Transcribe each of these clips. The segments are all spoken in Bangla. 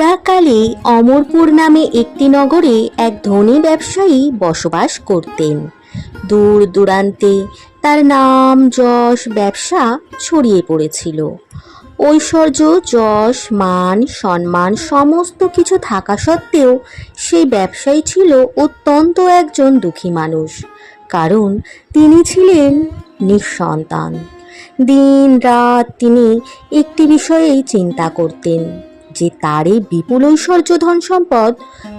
পুরাকালে অমরপুর নামে একটি নগরে এক ধনী ব্যবসায়ী বসবাস করতেন। দূর দূরান্তে তার নাম যশ ব্যবসা ছড়িয়ে পড়েছিল। ঐশ্বর্য, যশ, মান, সম্মান সমস্ত কিছু থাকা সত্ত্বেও সেই ব্যবসায়ী ছিল অত্যন্ত একজন দুঃখী মানুষ। কারণ তিনি ছিলেন নিঃসন্তান। দিন রাত তিনি একটি বিষয়েই চিন্তা করতেন। যে তার এই বিপুল ঐশ্বর্য ধন সম্পদ,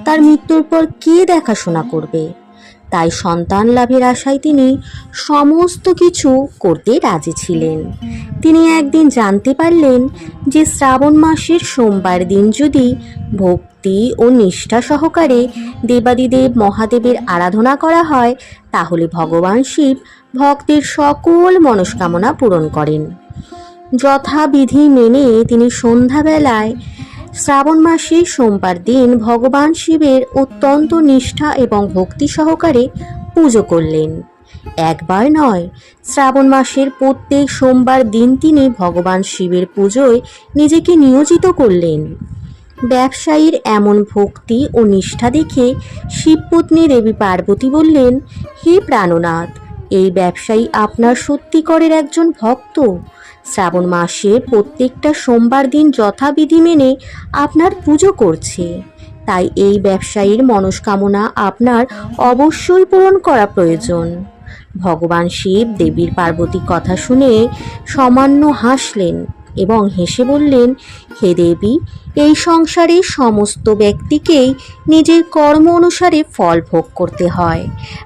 তার মৃত্যুর পর কে দেখাশোনা করবে? তাই সন্তান লাভের আশায় তিনি সমস্ত কিছু করতে রাজি ছিলেন। তিনি একদিন জানতে পারলেন যে শ্রাবণ মাসের সোমবার দিন যদি ভক্তি ও নিষ্ঠা সহকারে দেবাদিদেব মহাদেবের আরাধনা করা হয়, তাহলে ভগবান শিব ভক্তের সকল মনস্কামনা পূরণ করেন। যথাবিধি মেনে তিনি সন্ধ্যাবেলায় শ্রাবণ মাসে সোমবার দিন ভগবান শিবের অত্যন্ত নিষ্ঠা এবং ভক্তি সহকারে পুজো করলেন। একবার নয়, শ্রাবণ মাসের প্রত্যেক সোমবার দিন তিনি ভগবান শিবের পুজোয় নিজেকে নিয়োজিত করলেন। ব্যবসায়ীর এমন ভক্তি ও নিষ্ঠা দেখে শিবপত্নী দেবী পার্বতী বললেন, হে প্রাণনাথ, এই ব্যবসায়ী আপনার সত্যিকরের একজন ভক্ত। শ্রাবণ মাসে প্রত্যেকটা সোমবার দিন যথাবিধি মেনে আপনার পুজো করছে। তাই এই ব্যবসায়ীর মনস্কামনা আপনার অবশ্যই পূরণ করা প্রয়োজন। ভগবান শিব দেবীর পার্বতীর কথা শুনে সামান্য হাসলেন। এবং হেসে বললেন, হে দেবী, এই সংসারে সমস্ত ব্যক্তিকেই নিজের কর্ম অনুসারে ফল ভোগ করতে হয়।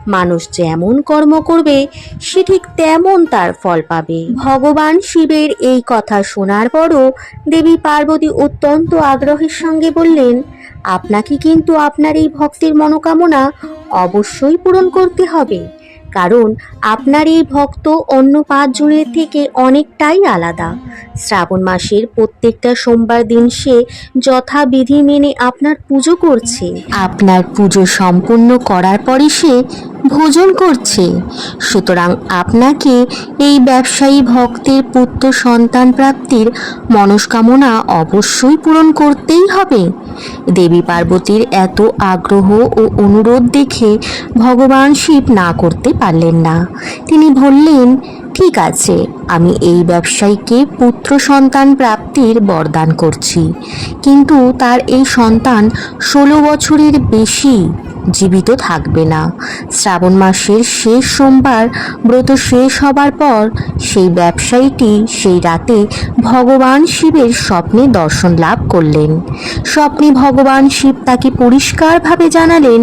মানুষ যেমন কর্ম করবে, সে ঠিক তেমন তার ফল পাবে। ভগবান শিবের এই কথা শোনার পরও দেবী পার্বতী অত্যন্ত আগ্রহের সঙ্গে বললেন, আপনাকে কিন্তু আপনার এই ভক্তির মনোকামনা অবশ্যই পূরণ করতে হবে। কারণ আপনার এই ভক্ত অন্য পাঁচ পাঁচজনের থেকে অনেকটাই আলাদা। শ্রাবণ মাসের প্রত্যেকটা সোমবার দিন সে যথাবিধি মেনে আপনার পুজো করছে। আপনার পুজো সম্পূর্ণ করার পরে সে ভোজন করছে। সুতরাং আপনাকে এই ব্যবসায়ী ভক্তের পুত্র সন্তান প্রাপ্তির মনস্কামনা অবশ্যই পূরণ করতেই হবে। দেবী পার্বতীর এত আগ্রহ ও অনুরোধ দেখে ভগবান শিব না করতে পারলেন না। তিনি বললেন ঠিক আছে, আমি এই ব্যবসায়ীকে পুত্র সন্তান প্রাপ্তির বরদান করছি। কিন্তু তার এই সন্তান ষোলো বছরের বেশি জীবিত থাকবে না। শ্রাবণ মাসের শেষ সোমবার ব্রত শেষ হবার পর সেই ব্যবসায়ীটি সেই রাতে ভগবান শিবের স্বপ্নে দর্শন লাভ করলেন। স্বপ্নে ভগবান শিব তাকে পরিষ্কারভাবে জানালেন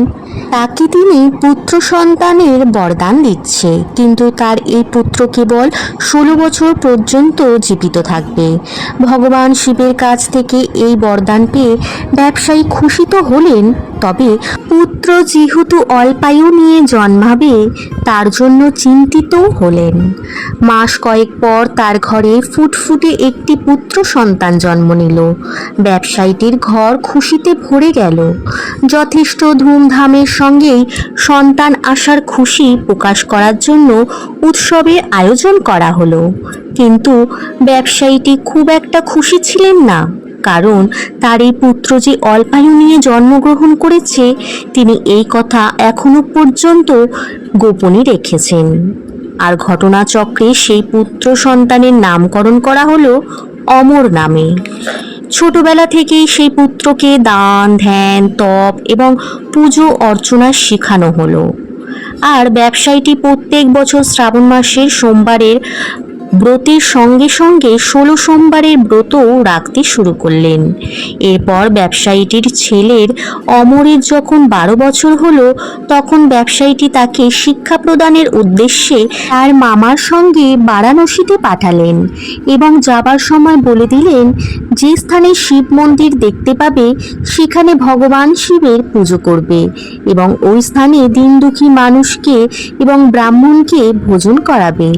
তাকে তিনি পুত্র সন্তানের বরদান দিচ্ছে, কিন্তু তার এই পুত্র কেবল ষোলো বছর পর্যন্ত জীবিত থাকবে। ভগবান শিবের কাছ থেকে এই বরদান পেয়ে ব্যবসায়ী খুশি তো হলেন, তবে পুত্র যেহেতু অল্পায়ু নিয়ে জন্মাবে, তার জন্য চিন্তিতও হলেন। মাস কয়েক পর তার ঘরে ফুটফুটে একটি পুত্র সন্তান জন্ম নিল। ব্যবসায়ীটির ঘর খুশিতে ভরে গেল। যথেষ্ট ধুমধামের সঙ্গেই সন্তান আসার খুশি প্রকাশ করার জন্য উৎসবের আয়োজন করা হলো। কিন্তু ব্যবসায়ীটি খুব একটা খুশি ছিলেন না। কারণ তার এই পুত্র যে অল্পায়ু নিয়ে জন্মগ্রহণ করেছে, তিনি এই কথা এখনও পর্যন্ত গোপনে রেখেছেন। আর ঘটনাচক্রে সেই পুত্র সন্তানের নামকরণ করা হলো অমর নামে। ছোটবেলা থেকেই সেই পুত্রকে দান, ধ্যান, তপ এবং পুজো অর্চনা শেখানো হলো। আর ব্যবসায়ীটি প্রত্যেক বছর শ্রাবণ মাসের সোমবারের ব্রতের সঙ্গে সঙ্গে ষোলো সোমবারের ব্রতও রাখতে শুরু করলেন। এরপর ব্যবসায়ীটির ছেলের অমরের যখন বারো বছর হলো, তখন ব্যবসায়ীটি তাকে শিক্ষা প্রদানের উদ্দেশ্যে তার মামার সঙ্গে বারাণসীতে পাঠালেন এবং যাবার সময় বলে দিলেন, যে স্থানে শিব মন্দির দেখতে পাবে, সেখানে ভগবান শিবের পুজো করবে এবং ওই স্থানে দিন দুঃখী মানুষকে এবং ব্রাহ্মণকে ভোজন করাবে।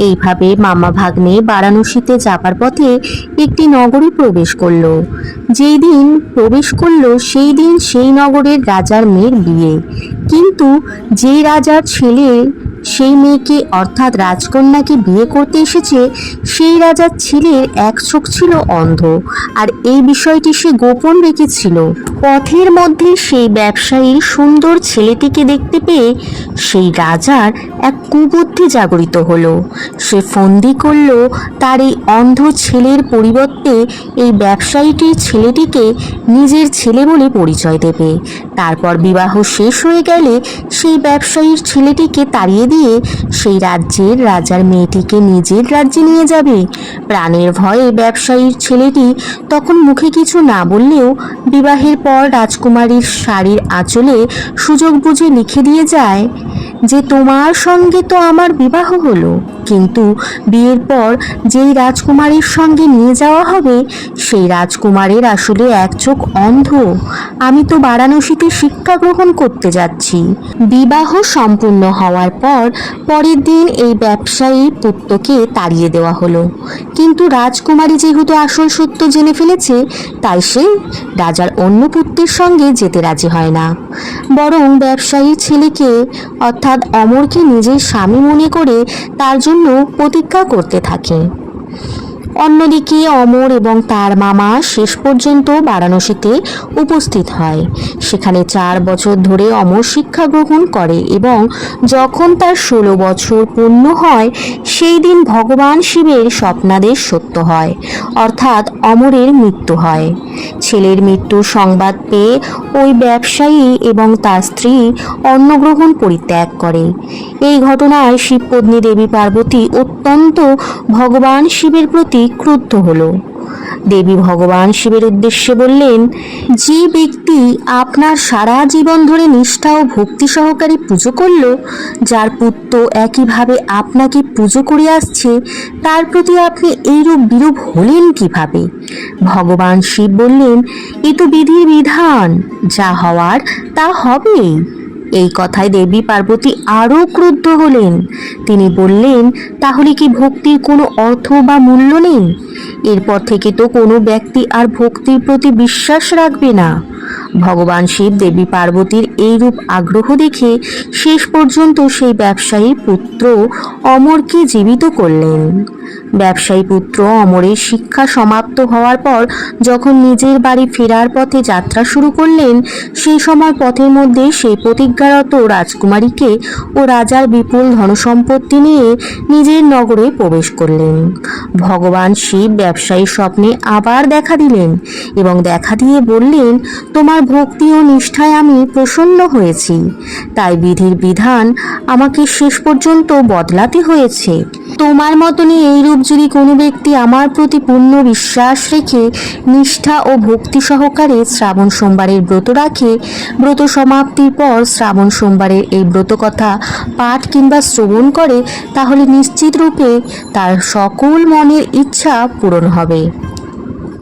এইভাবে মামা ভাগ্নে বারাণসীতে যাবার পথে একটি নগরে প্রবেশ করল। যেই দিন প্রবেশ করল, সেই দিন সেই নগরের রাজার মেয়ের বিয়ে। কিন্তু যে রাজার ছেলে সেই মেয়েকে অর্থাৎ রাজকন্যাকে বিয়ে করতে এসেছে? সেই রাজার ছেলের এক চোখ ছিল অন্ধ আর এই বিষয়টি সে গোপন রেখেছিল। পথের মধ্যে সেই ব্যবসায়ীর সুন্দর ছেলেটিকে দেখতে পেয়ে সেই রাজার এক কুবুদ্ধি জাগরিত হলো। সে ফন্দি করল, তার এই অন্ধ ছেলের পরিবর্তে এই ব্যবসায়ীটির ছেলেটিকে নিজের ছেলে বলে পরিচয় দেবে। তারপর বিবাহ শেষ হয়ে গেলে সেই ব্যবসায়ীর ছেলেটিকে তাড়িয়ে দিয়ে সেই রাজ্যের রাজার মেয়েটিকে নিজের রাজ্যে নিয়ে যাবে। প্রাণের ভয়ে ব্যবসায়ীর ছেলেটি তখন মুখে কিছু না বললেও বিবাহের পর রাজকুমারীর শাড়ির আঁচলে সুযোগ বুঝে লিখে দিয়ে যায়, যে তোমার সঙ্গে তো আমার বিবাহ হলো। কিন্তু বিয়ের পর যেই রাজকুমারীর সঙ্গে নিয়ে যাওয়া হবে, সেই রাজকুমারের আসলে এক চোখ অন্ধ। আমি তো বারাণসীতে শিক্ষা গ্রহণ করতে যাচ্ছি। বিবাহ সম্পূর্ণ হওয়ার পর পরের দিন এই ব্যবসায়ী পুত্রকে তাড়িয়ে দেওয়া হলো। কিন্তু রাজকুমারী যেহেতু আসল সত্য জেনে ফেলেছে, তাই সে রাজার অন্য পুত্রের সঙ্গে যেতে রাজি হয় না। বরং ব্যবসায়ীর ছেলেকে, অর্থাৎ অমরকে নিজের স্বামী মনে করে তার জন্য প্রতীক্ষা করতে থাকে। অন্যদিকে অমর এবং তার মামা শেষ পর্যন্ত বারাণসীতে উপস্থিত হয়। সেখানে চার বছর ধরে অমর শিক্ষা গ্রহণ করে এবং যখন তার ষোলো বছর পূর্ণ হয়, সেই দিন ভগবান শিবের স্বপ্নাদেশ সত্য হয়, অর্থাৎ অমরের মৃত্যু হয়। ছেলের মৃত্যুর সংবাদ পেয়ে ওই ব্যবসায়ী এবং তার স্ত্রী অন্নগ্রহণ পরিত্যাগ করে। এই ঘটনায় শিবপত্নী দেবী পার্বতী অত্যন্ত ভগবান শিবের প্রতি ক্রুদ্ধ হলো। দেবী ভগবান শিবের উদ্দেশ্যে বললেন, যে ব্যক্তি আপনার সারা জীবন ধরে নিষ্ঠা ও ভক্তি সহকারে পুজো করল, যার পুত্র একইভাবে আপনাকে পুজো করে আসছে, তার প্রতি আপনি এইরূপ বিরূপ হলেন কীভাবে? ভগবান শিব বললেন, এ তো বিধির বিধান, যা হওয়ার তা হবেই। এই কথায় দেবী পার্বতী আরও ক্রুদ্ধ হলেন। তিনি বললেন, তাহলে কি ভক্তির কোনো অর্থ বা মূল্য নেই? এরপর থেকে তো কোনো ব্যক্তি আর ভক্তির প্রতি বিশ্বাস রাখবে না। ভগবান শিব দেবী পার্বতীর এইরূপ আগ্রহ দেখে শেষ পর্যন্ত সেই ব্যবসায়ী পুত্র অমরকে জীবিত করলেন। ব্যবসায়ী পুত্র অমরের শিক্ষা সমাপ্ত হওয়ার পর যখন নিজের বাড়ি ফেরার পথে যাত্রা শুরু করলেন, সেই সময় পথের মধ্যে সেই প্রতিজ্ঞারত রাজকুমারীকে ও রাজার বিপুল ধনসম্পত্তি নিয়ে নিজের নগরে প্রবেশ করলেন। ভগবান শিব ব্যবসায়ীর স্বপ্নে আবার দেখা দিলেন এবং দেখা দিয়ে বললেন, তোমার ভক্তি ও নিষ্ঠায় আমি প্রসন্ন হয়েছি। তাই বিধির বিধান আমাকে শেষ পর্যন্ত বদলাতে হয়েছে। তোমার মতনই এইরূপ যদি কোনো ব্যক্তি আমার প্রতি পূর্ণ বিশ্বাস রেখে নিষ্ঠা ও ভক্তি সহকারে শ্রাবণ সোমবারের ব্রত রাখে, ব্রত সমাপ্তির পর শ্রাবণ সোমবারের এই ব্রত কথা পাঠ কিংবা শ্রবণ করে, তাহলে নিশ্চিত রূপে তার সকল মনের ইচ্ছা পূরণ হবে।